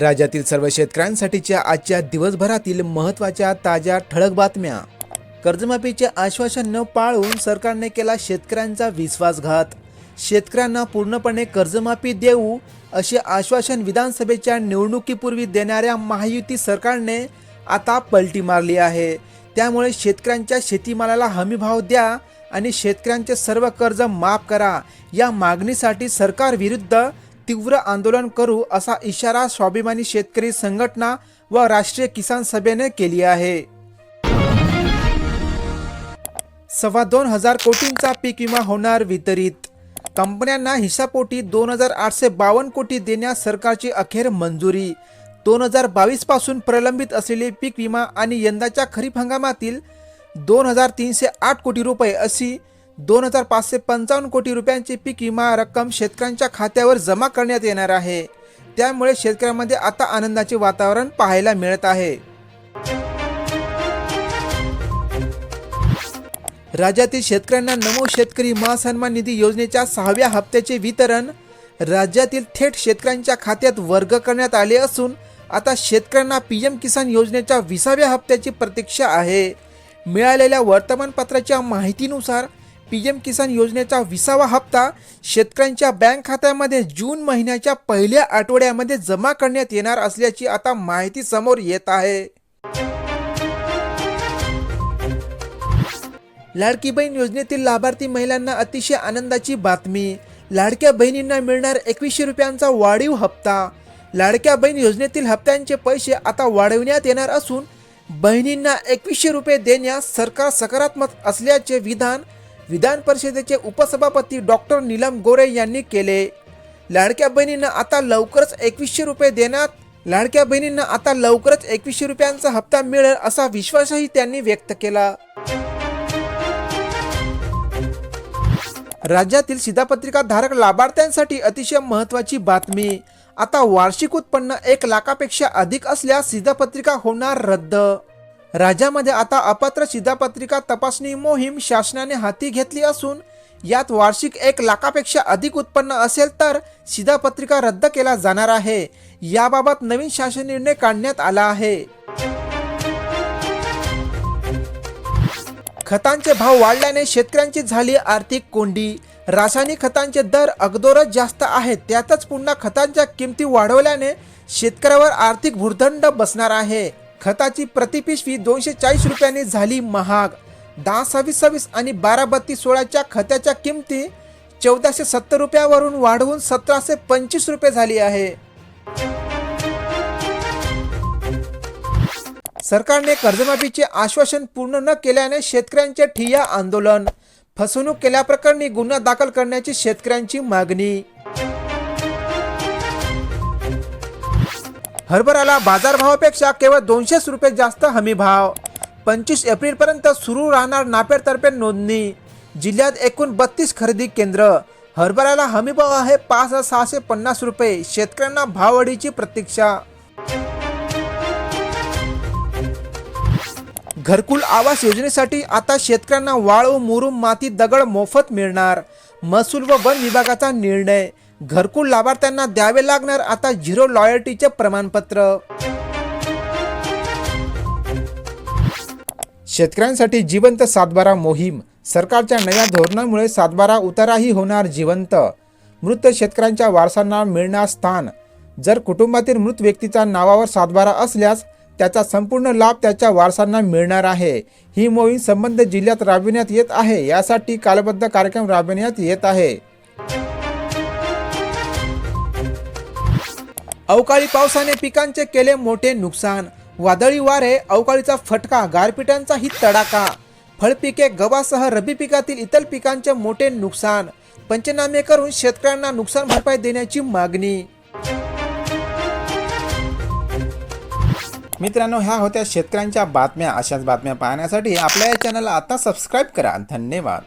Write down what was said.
राज्यातील सर्व शेतकऱ्यांसाठीच्या आजच्या दिवसभरातील महत्त्वाच्या ताज्या ठळक बातम्या. कर्जमाफीचे आश्वासन न पाळून सरकारने केला शेतकऱ्यांचा विश्वासघात. शेतकऱ्यांना पूर्णपणे कर्जमाफी देऊ असे आश्वासन विधानसभेच्या निवडणुकीपूर्वी देणाऱ्या महायुती सरकारने आता पलटी मारली आहे. त्यामुळे शेतकऱ्यांच्या शेतीमालाला हमीभाव द्या आणि शेतकऱ्यांचे सर्व कर्ज माफ करा. या मागणीसाठी सरकारविरुद्ध तीव्र आंदोलन करू असा इशारा स्वाभिमानी शेतकरी संघटना व राष्ट्रीय किसान सभेने केली आहे. सव्वा दोन हजार कोटींचा पीक विमा होणार वितरित. कंपन्यांना हिसापोटी दोन हजार आठशे बावन्न कोटी देण्यास सरकारची अखेर मंजुरी. दोन हजार बावीसपासून प्रलंबित असलेले पीक विमा आणि यंदाच्या खरीप हंगामातील दोन हजार तीनशे आठ कोटी रुपये अशी दोन हजार पाचशे पंचावन्न कोटी रुपयांची पीक विमा रक्कम शेतकऱ्यांच्या खात्यावर जमा करण्यात येणार आहे. त्यामुळे शेतकऱ्यांमध्ये आता आनंदाचे वातावरण पाहायला मिळत आहे. राज्यातील शेतकऱ्यांना नमो शेतकरी महासन्मान निधी योजनेच्या सहाव्या हप्त्याचे वितरण राज्यातील थेट शेतकऱ्यांच्या खात्यात वर्ग करण्यात आले असून आता शेतकऱ्यांना पी एम किसान योजनेच्या विसाव्या हप्त्याची प्रतीक्षा आहे. मिळालेल्या वर्तमानपत्राच्या माहितीनुसार पी एम किसान योजनेचा विसावा हप्ता शेतकऱ्यांच्या बँक खात्यामध्ये जून महिन्याच्या पहिल्या आठवड्यामध्ये जमा करण्यात येणार असल्याची आता माहिती समोर येत आहे. लाडकी बहीण योजनेतील लाभार्थी महिलांना अतिशय आनंदाची बातमी. लाडक्या बहिणींना मिळणार एकवीसशे रुपयांचा वाढीव हप्ता. लाडक्या बहीण योजनेतील हप्त्यांचे पैसे आता वाढविण्यात येणार असून बहिणींना एकवीसशे रुपये देण्यास सरकार सकारात्मक असल्याचे विधान विधान परिषदेचे उपसभापती डॉक्टर नीलम गोरे यांनी केले. लाडक्या बहिणींना आता लवकरच एकवीसशे रुपये देण्यात लाडक्या बहिणींना आता लवकरच एकवीसशे रुपयांचा हप्ता मिळेल असा विश्वासही त्यांनी व्यक्त केला. राज्यातील शिधापत्रिका धारक लाभार्थ्यांसाठी अतिशय महत्त्वाची बातमी. आता वार्षिक उत्पन्न एक लाखापेक्षा अधिक असल्यास शिधापत्रिका होणार रद्द. राज्यामध्ये आता अपात्र शिधापत्रिका तपासणी मोहीम शासनाने हाती घेतली असून यात वार्षिक एक लाखापेक्षा अधिक उत्पन्न असेल तर शिधापत्रिका रद्द केला जाणार आहे. याबाबत नवीन शासन निर्णय काढण्यात आला आहे. खतांचे भाव वाढल्याने शेतकऱ्यांची झाली आर्थिक कोंडी. रासायनिक खतांचे दर अगदोरच जास्त आहेत. त्यातच पुन्हा खतांच्या किमती वाढवल्याने शेतकऱ्यावर आर्थिक भुर्दंड बसणार आहे. खताची प्रतिपिशवी दोनशे चाळीस रुपयांनी झाली महाग. दहा सव्वीस सव्वीस आणि बारा बत्तीस सोळाच्या खताच्या किमती चौदाशे सत्तर रुपयावरून वाढवून सतराशे पंचवीस रुपये झाली आहे. सरकारने कर्जमाफीचे आश्वासन पूर्ण न केल्याने शेतकऱ्यांचे ठिय्या आंदोलन. फसवणूक केल्याप्रकरणी गुन्हा दाखल करण्याची शेतकऱ्यांची मागणी. हरभराला बाजारभावापेक्षा केवळ दोनशेच रुपये जास्त हमी भाव. पंचवीस एप्रिलपर्यंत सुरू राहणार नापेडतर्फे नोंदणी. जिल्ह्यात एकूण बत्तीस खरेदी केंद्र. हरभऱ्याला हमी भाव आहे पाच हजार सहाशे पन्नास रुपये. शेतकऱ्यांना भाववाढीची प्रतीक्षा. घरकुल आवास योजनेसाठी आता शेतकऱ्यांना वाळू मुरुम माती दगड मोफत मिळणार. महसूल व वन विभागाचा निर्णय. घरकुल लाभार्थ्यांना द्यावे लागणार आता झिरो लॉयल्टीचे प्रमाणपत्र. शेतकऱ्यांसाठी जिवंत सातबारा मोहीम. सरकारच्या नव्या धोरणामुळे सातबारा उताराही होणार जिवंत. मृत शेतकऱ्यांच्या वारसांना मिळणार स्थान. जर कुटुंबातील मृत व्यक्तीच्या नावावर सातबारा असल्यास त्याचा संपूर्ण लाभ त्याच्या वारसांना मिळणार आहे. ही मोहीम संबंध जिल्ह्यात राबविण्यात येत आहे. यासाठी कालबद्ध कार्यक्रम राबविण्यात येत आहे. अवकाळी पावसाने पिकांचे केले मोठे नुकसान. वादळी वारे अवकाळीचा फटका गारपिटांचाही तडाखा. फळपिके गव्हासह रब्बी पिकातील इतर पिकांचे मोठे नुकसान. पंचनामे करून शेतकऱ्यांना नुकसान भरपाई देण्याची मागणी. मित्रांनो ह्या होत्या शेतकऱ्यांच्या बातम्या. अशाच बातम्या पाहण्यासाठी आपल्या या चॅनलला आता सबस्क्राईब करा. धन्यवाद.